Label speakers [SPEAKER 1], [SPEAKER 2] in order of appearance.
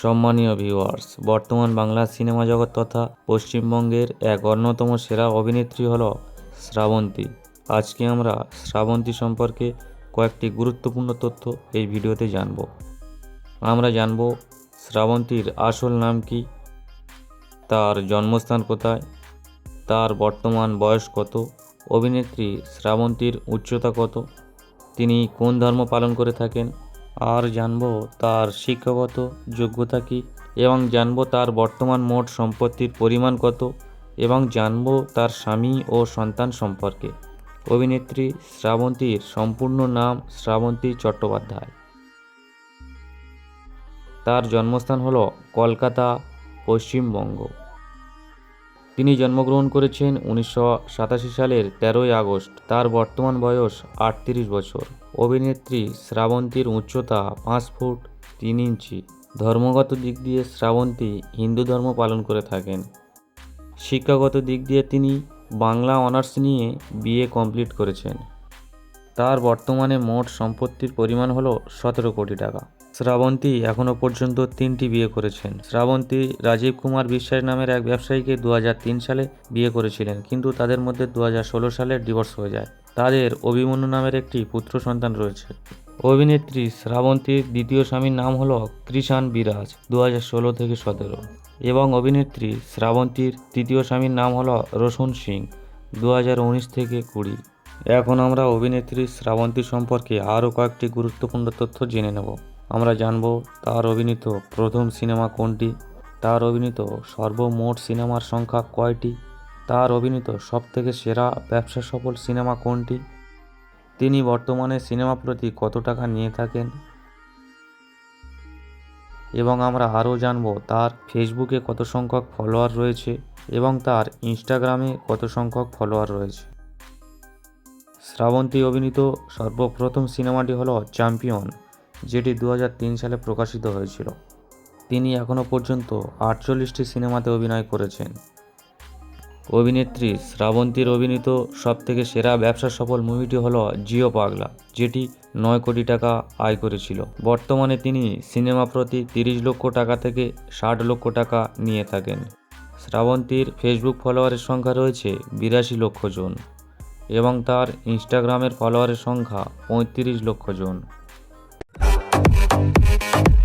[SPEAKER 1] সম্মানীয় ভিউয়ার্স বর্তমান বাংলা সিনেমা জগৎ তথা পশ্চিমবঙ্গের এক অন্যতম সেরা অভিনেত্রী হল শ্রাবন্তী। আজকে আমরা শ্রাবন্তী সম্পর্কে কয়েকটি গুরুত্বপূর্ণ তথ্য এই ভিডিওতে জানব। আমরা জানব শ্রাবন্তীর আসল নাম কি, তার জন্মস্থান কোথায়, তার বর্তমান বয়স কত, অভিনেত্রী শ্রাবন্তীর উচ্চতা কত, তিনি কোন ধর্ম পালন করে থাকেন আর জানব তার শিক্ষাগত যোগ্যতা কী এবং জানব তার বর্তমান মোট সম্পত্তির পরিমাণ কত এবং জানব তার স্বামী ও সন্তান সম্পর্কে। অভিনেত্রী শ্রাবন্তীর সম্পূর্ণ নাম শ্রাবন্তী চট্টোপাধ্যায়। তার জন্মস্থান হল কলকাতা, পশ্চিমবঙ্গ। তিনি জন্মগ্রহণ করেছেন উনিশশো সাতাশি সালের তেরোই আগস্ট। তার বর্তমান বয়স আটত্রিশ বছর। অভিনেত্রী শ্রাবন্তীর উচ্চতা পাঁচ ফুট তিন ইঞ্চি। ধর্মগত দিক দিয়ে শ্রাবন্তী হিন্দু ধর্ম পালন করে থাকেন। শিক্ষাগত দিক দিয়ে তিনি বাংলা অনার্স নিয়ে বিএ কমপ্লিট করেছেন। তার বর্তমানে মোট সম্পত্তির পরিমাণ হলো সতেরো কোটি টাকা। শ্রাবন্তী এখনও পর্যন্ত তিনটি বিয়ে করেছেন। শ্রাবন্তী রাজীব কুমার বিশ্বাস নামের এক ব্যবসায়ীকে দু হাজার তিন সালে বিয়ে করেছিলেন, কিন্তু তাদের মধ্যে দু হাজার ষোলো সালে ডিভোর্স হয়ে যায়। তাদের অভিমন্যু নামের একটি পুত্র সন্তান রয়েছে। অভিনেত্রী শ্রাবন্তীর দ্বিতীয় স্বামীর নাম হল কৃষাণ বিরাজ দু ষোলো থেকে সতেরো। এবং অভিনেত্রী শ্রাবন্তীর তৃতীয় স্বামীর নাম হল রোশন সিং দু হাজার উনিশ থেকে কুড়ি। এখন আমরা অভিনেত্রী শ্রাবন্তী সম্পর্কে আরও কয়েকটি গুরুত্বপূর্ণ তথ্য জেনে নেব। আমরা জানব তার অভিনীত প্রথম সিনেমা কোনটি, তার অভিনীত সর্বমোট সিনেমার সংখ্যা কয়টি, তার অভিনীত সবথেকে সেরা ব্যবসা সফল সিনেমা কোনটি, তিনি বর্তমানে সিনেমা প্রতি কত টাকা নিয়ে থাকেন, এবং আমরা আরও জানব তার ফেসবুকে কত সংখ্যক ফলোয়ার রয়েছে এবং তার ইনস্টাগ্রামে কত সংখ্যক ফলোয়ার রয়েছে। শ্রাবন্তী অভিনীত সর্বপ্রথম সিনেমাটি হলো চ্যাম্পিয়ন। যেটি দু হাজার তিন সালে প্রকাশিত হয়েছিল। তিনি এখনও পর্যন্ত আটচল্লিশটি সিনেমাতে অভিনয় করেছেন। অভিনেত্রী শ্রাবন্তীর অভিনীত সবথেকে সেরা ব্যবসা সফল মুভিটি হলো জিও পাগলা, যেটি নয় কোটি টাকা আয় করেছিল। বর্তমানে তিনি সিনেমা প্রতি তিরিশ লক্ষ টাকা থেকে ষাট লক্ষ টাকা নিয়ে থাকেন। শ্রাবন্তীর ফেসবুক ফলোয়ারের সংখ্যা রয়েছে বিরাশি লক্ষ জন এবং তার ইনস্টাগ্রামের ফলোয়ারের সংখ্যা পঁয়ত্রিশ লক্ষ জন। thank you